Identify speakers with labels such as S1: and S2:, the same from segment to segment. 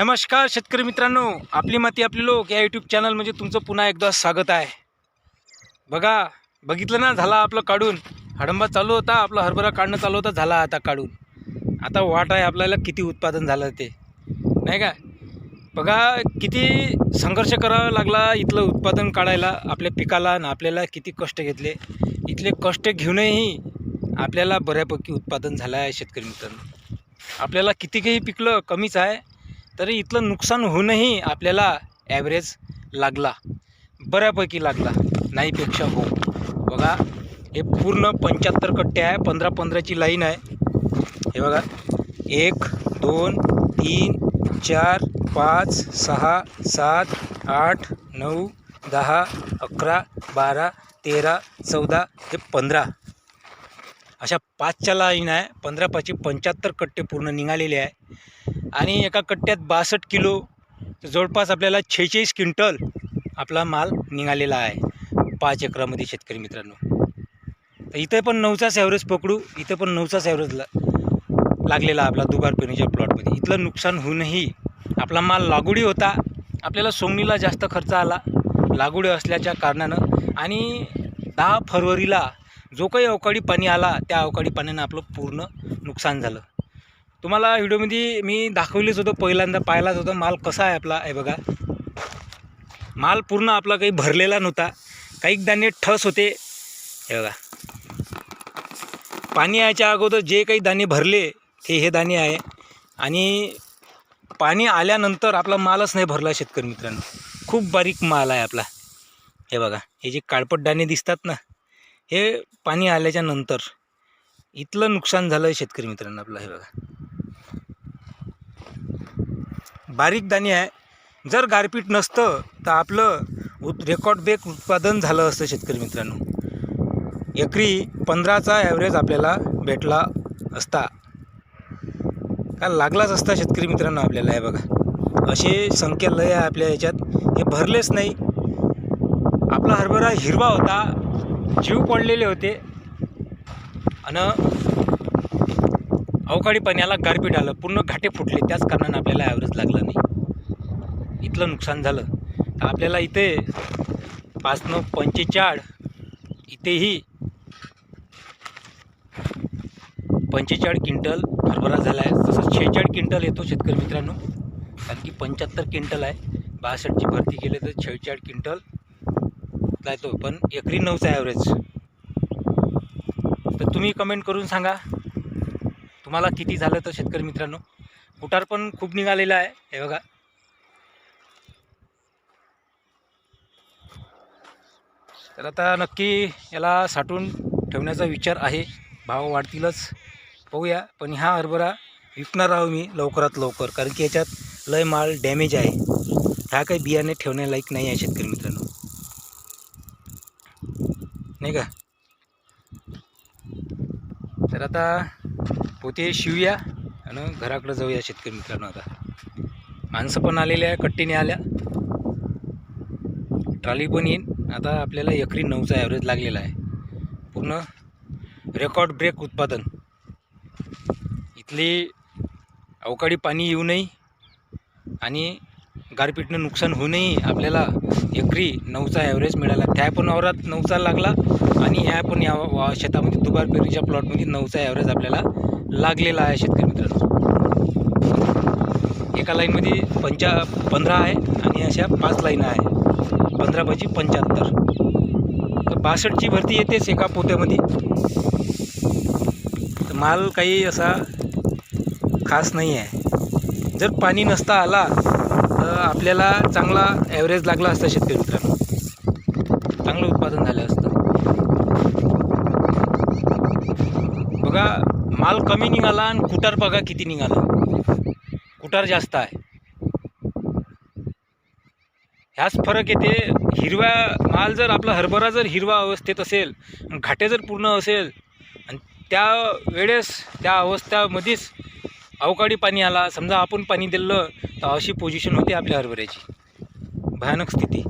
S1: नमस्कार शेतकरी मित्रांनो आपली माती आपले लोक या यूट्यूब चॅनल म्हणजे तुमचं पुन्हा एकदा स्वागत आहे. बघा बघितलं ना झाला आपलं काढून. हडंबा चालू होता आपला हरभरा काढणं चालू होता झाला आता काढून. आता वाट आहे आपल्याला किती उत्पादन झालं ते. नाही का? बघा किती संघर्ष करावा लागला इथलं उत्पादन काढायला आपल्या पिकाला आणि आपल्याला किती कष्ट घेतले. इथले कष्ट घेऊनही आपल्याला बऱ्यापैकी उत्पादन झालं आहे शेतकरी मित्रांनो. आपल्याला किती काही पिकलं कमीच आहे. तरी इथलं नुकसान होऊनही आपल्याला ॲव्हरेज लागला. बऱ्यापैकी लागला. नाहीपेक्षा हो. बघा हे पूर्ण पंच्याहत्तर कट्टे आहे. पंधरा पंधराची लाईन आहे. हे बघा. एक दोन तीन चार पाच सहा सात आठ नऊ दहा अकरा बारा तेरा चौदा हे पंधरा. अशा पाचच्या लाईन आहे. पंधरा पाचशे पंच्याहत्तर कट्टे पूर्ण निघालेले आहे. आणि एका कट्ट्यात बासष्ट किलो जवळपास आपल्याला शेहेचाळीस क्विंटल आपला माल निघालेला आहे. पाच एकरामध्ये शेतकरी मित्रांनो. तर इथं पण नऊचाच ॲव्हरेज पकडू इथं पण नऊचाच ॲव्हरेज ला लागलेला आपला दुबार पेरणीच्या प्लॉटमध्ये. इथलं नुकसान होऊनही आपला माल लागवडी होता. आपल्याला सोंगणीला जास्त खर्च आला. लागवडी असल्याच्या कारणानं. आणि दहा फरवरीला जो काही अवकाळी पाणी आला त्या अवकाळी पाण्यानं आपलं पूर्ण नुकसान झालं. तुम्हाला व्हिडिओमध्ये मी दाखवलेच होतं पहिल्यांदा पाहिलाच होतं माल कसा आहे आपला आहे बघा. माल पूर्ण आपला काही भरलेला नव्हता काही दाणे ठस होते हे बघा. पाणी यायच्या अगोदर जे काही दाणे भरले ते हे दाणे आहे. आणि पाणी आल्यानंतर आपला मालच नाही भरला शेतकरी मित्रांनो. खूप बारीक माल आहे आपला. हे बघा हे जे काळपट दाणे दिसतात ना हे पाणी आल्याच्यानंतर इथलं नुकसान झालं आहे शेतकरी मित्रांनो आपलं हे बघा. बारीक दाणे आहे. जर गारपीट नसतं तर आपलं उत् रेकॉर्ड ब्रेक उत्पादन झालं असतं शेतकरी मित्रांनो. एकरी पंधराचा ॲव्हरेज आपल्याला भेटला असता. का लागलाच असता शेतकरी मित्रांनो आपल्याला हे बघा. असे संख्या लय आहे आपल्या याच्यात. हे भरलेच नाही. आपला हरभरा हिरवा होता. जीव पडलेले होते. आणि अवकाळी पाण्याला गारपीट आलं. पूर्ण घाटे फुटले. त्याच कारणानं आपल्याला ॲव्हरेज लागला नाही. इथलं नुकसान झालं. तर आपल्याला इथे पाच नऊ पंचेचाळ इथेही पंचेचाळ क्विंटल हरभरा झाला आहे तसंच शेहेचाळ क्विंटल येतो शेतकरी मित्रांनो. कारण की पंच्याहत्तर क्विंटल आहे. बासष्टची भरती केली तर शेहेचाळ क्विंटल येतो पण एकरी नऊचा ॲव्हरेज तर तुम्ही कमेंट करून सांगा. तुम्हाला किती झालं तर शेतकरी मित्रांनो? कुटार पण खूप निघालेला आहे. हे बघा. तर आता नक्की याला साठवून ठेवण्याचा विचार आहे. भाव वाढतीलच. पाहूया. पण हा हरभरा विकणार आहो मी लवकरात लवकर कारण की याच्यात लय माल डॅमेज आहे. हा काही बियाणे ठेवण्यालायक नाही आहे शेतकरी मित्रांनो. नाही का? तर आता पोते शिवूया आणि घराकडं जाऊया शेतकरी मित्रांनो आता. माणसं पण आलेले आहे कट्टीने आल्या. ट्रॉली पण येईन. आता आपल्याला एकरी नऊचा ॲव्हरेज लागलेला आहे. पूर्ण रेकॉर्ड ब्रेक उत्पादन. इथली अवकाळी पाणी येऊ नये आणि गारपीटनं नुकसान होऊनही आपल्याला एकरी नऊचा ॲव्हरेज मिळाला. त्या पण वावरात नऊचा लागला. आणि ह्या पण या वा शेतामध्ये दुबार पेरणीच्या प्लॉटमध्ये नऊचा ॲव्हरेज आपल्याला लागलेला आहे शेतकरी मित्रांनो. एका लाईनमध्ये पंचा पंधरा आहे आणि अशा पाच लाईन आहे. पंधरा पाची पंच्याहत्तर. तर बासष्टची भरती येतेच एका पोत्यामध्ये. तर माल काही असा खास नाही आहे. जर पाणी नसता आला तर आपल्याला चांगला ॲव्हरेज लागला असता शेतकरी मित्रांनो चांगलं उत्पादन झालं असतं बघा माल कमी निघाला आणि कुटार बघा किती निघाला. कुटार जास्त आहे. ह्याच फरक येते हिरव्या माल जर आपला हरभरा जर हिरवा अवस्थेत असेल घाटे जर पूर्ण असेल आणि त्या वेळेस त्या अवस्थेमध्येच अवकाळी पाणी आला समजा आपण पाणी दिलं तर अशी पोझिशन होती आपल्या हरभऱ्याची. भयानक स्थिती.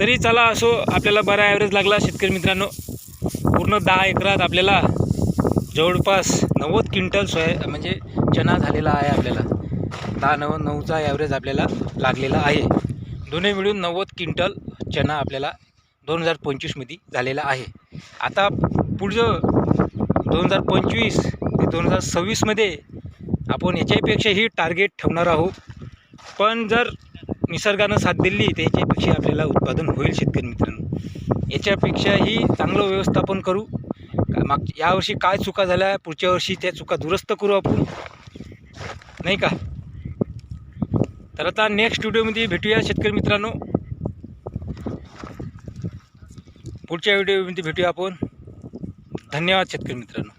S1: तरी चला असो आपल्याला बरा ॲव्हरेज लागला. शेतकरी मित्रांनो पूर्ण दहा एकरात आपल्याला जवळपास नव्वद क्विंटल सोया म्हणजे चना झालेला आहे आपल्याला. दहा नव नऊचा ॲव्हरेज आपल्याला लागलेला आहे. दोन्ही मिळून नव्वद क्विंटल चना आपल्याला दोन हजार पंचवीसमध्ये झालेला आहे. आता पुढचं दोन हजार पंचवीस ते दोन हजार सव्वीसमध्ये आपण याच्यापेक्षाही टार्गेट ठेवणार आहोत. पण जर निसर्गानं साथ दिली तर याच्यापेक्षा आपल्याला उत्पादन होईल शेतकरी मित्रांनो. याच्यापेक्षाही चांगलं व्यवस्थापन करू. माग यावर्षी काय चुका झाल्या पुढच्या वर्षी त्या चुका दुरुस्त करू आपण. नाही का? तर आता नेक्स्ट व्हिडिओमध्ये भेटूया शेतकरी मित्रांनो. पुढच्या व्हिडिओमध्ये भेटूया आपण. धन्यवाद शेतकरी मित्रांनो.